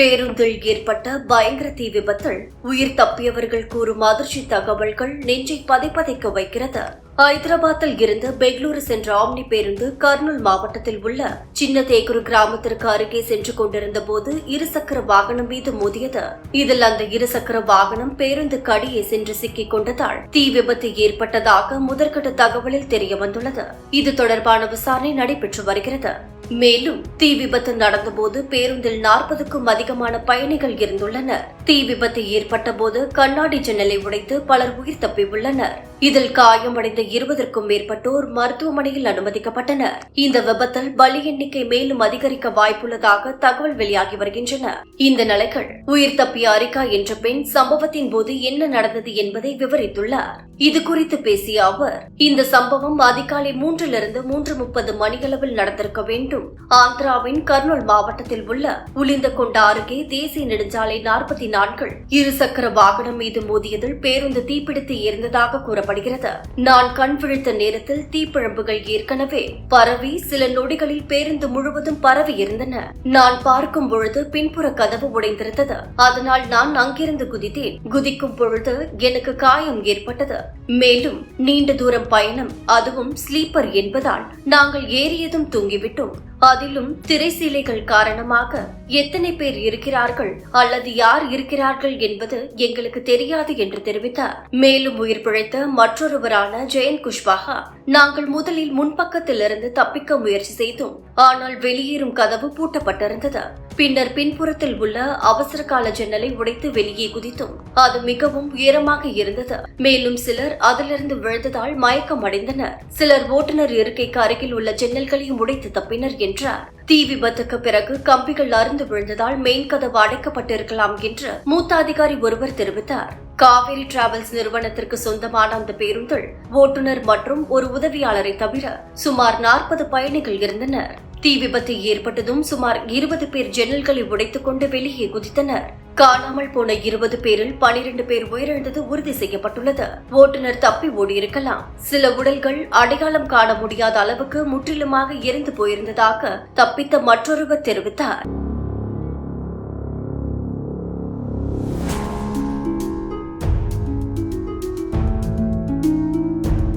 பேருந்தில் ஏற்பட்ட பயங்கர தீ விபத்தில் உயிர் தப்பியவர்கள் கூறும் அதிர்ச்சி தகவல்கள் நெஞ்சை பதைப்பதைக்க வைக்கிறது. ஹைதராபாத்தில் இருந்து பெங்களூரு சென்ற ஆம்னி பேருந்து கர்னூல் மாவட்டத்தில் உள்ள சின்ன தேக்குரு கிராமத்திற்கு அருகே சென்று கொண்டிருந்த போது இருசக்கர வாகனம் மீது மோதியது. இதில் அந்த இருசக்கர வாகனம் பேருந்து கடியே சென்று சிக்கிக் கொண்டதால் தீ விபத்து ஏற்பட்டதாக முதற்கட்ட தகவலில் தெரிய வந்துள்ளது இது தொடர்பான விசாரணை நடைபெற்று வருகிறது. மேலும் தீ விபத்து நடந்தபோது பேருந்தில் நாற்பதுக்கும் அதிகமான பயணிகள் இருந்துள்ளனர். தீ விபத்து ஏற்பட்ட போது கண்ணாடி ஜன்னலை உடைத்து பலர் உயிர் தப்பியுள்ளனர். இதில் காயமடைந்த இருபதற்கும் மேற்பட்டோர் மருத்துவமனையில் அனுமதிக்கப்பட்டனர். இந்த விபத்தில் பலி எண்ணிக்கை மேலும் அதிகரிக்க வாய்ப்புள்ளதாக தகவல் வெளியாகி வருகின்றன. இந்த நிலைகள் உயிர் தப்பிய அரிகா என்ற பெண் சம்பவத்தின் போது என்ன நடந்தது என்பதை விவரித்துள்ளார். இது குறித்து பேசிய அவர் இந்த சம்பவம் அதிகாலை மூன்றிலிருந்து மூன்று முப்பது மணியளவில் நடந்திருக்க வேண்டும். ஆந்திராவின் கர்னூல் மாவட்டத்தில் உள்ள உளிந்தகொண்ட அருகே தேசிய நெடுஞ்சாலை நாற்பத்தி நான்கில் இருசக்கர வாகனம் மீது மோதியதில் பேருந்து தீப்பிடித்து எரிந்ததாக கூறப்படுகிறது. நான் கண் விழித்த நேரத்தில் தீப்பிழம்புகள் ஏற்கனவே பரவி சில நொடிகளில் பேருந்து முழுவதும் பரவி இருந்தன. நான் பார்க்கும் பொழுது பின்புற கதவு உடைந்திருந்தது. அதனால் நான் அங்கிருந்து குதித்தேன். குதிக்கும் பொழுது எனக்கு காயம் ஏற்பட்டது. மேலும் நீண்ட தூரம் பயணம் அதுவும் ஸ்லீப்பர் என்பதால் நாங்கள் ஏறியதும் தூங்கிவிட்டோம். அதிலும் திரைசீலைகள் காரணமாக எத்தனை பேர் இருக்கிறார்கள் அல்லது யார் இருக்கிறார்கள் என்பது எங்களுக்கு தெரியாது என்று தெரிவித்தார். மேலும் உயிர் பிழைத்த மற்றொருவரான ஜெயந்த் குஷ்வாகா நாங்கள் முதலில் முன்பக்கத்திலிருந்து தப்பிக்க முயற்சி செய்தோம். ஆனால் வெளியேறும் கதவு பூட்டப்பட்டிருந்தது. பின்னர் பின்புறத்தில் உள்ள அவசர கால ஜன்னலை உடைத்து வெளியே குதித்தோம். அது மிகவும் உயரமாக இருந்தது. மேலும் சிலர் அதிலிருந்து விழுந்ததால் மயக்கம் அடைந்தனர் சிலர் ஓட்டுநர் இருக்கைக்கு அருகில் உள்ள ஜன்னல்களையும் உடைத்து தப்பினர் என்றார் தீ விபத்துக்கு பிறகு கம்பிகள் அருந்து விழுந்ததால் மெயின் கதவு அடைக்கப்பட்டிருக்கலாம் என்று மூத்த அதிகாரி ஒருவர் தெரிவித்தார். காவேரி டிராவல்ஸ் நிறுவனத்திற்கு சொந்தமான அந்த பேருந்தில் ஓட்டுநர் மற்றும் ஒரு உதவியாளரை தவிர சுமார் நாற்பது பயணிகள் இருந்தனர். தீ விபத்து ஏற்பட்டதும் சுமார் இருபது பேர் ஜன்னல்களை உடைத்துக் கொண்டு வெளியே குதித்தனர். காணாமல் போன இருபது பேரில் பனிரெண்டு பேர் உயிரிழந்தது உறுதி செய்யப்பட்டுள்ளது. ஓட்டுநர் தப்பி ஓடியிருக்கலாம். சில உடல்கள் அடையாளம் காண முடியாத அளவுக்கு முற்றிலுமாக எரிந்து போயிருந்ததாக தப்பித்த மற்றொருவர் தெரிவித்தார்.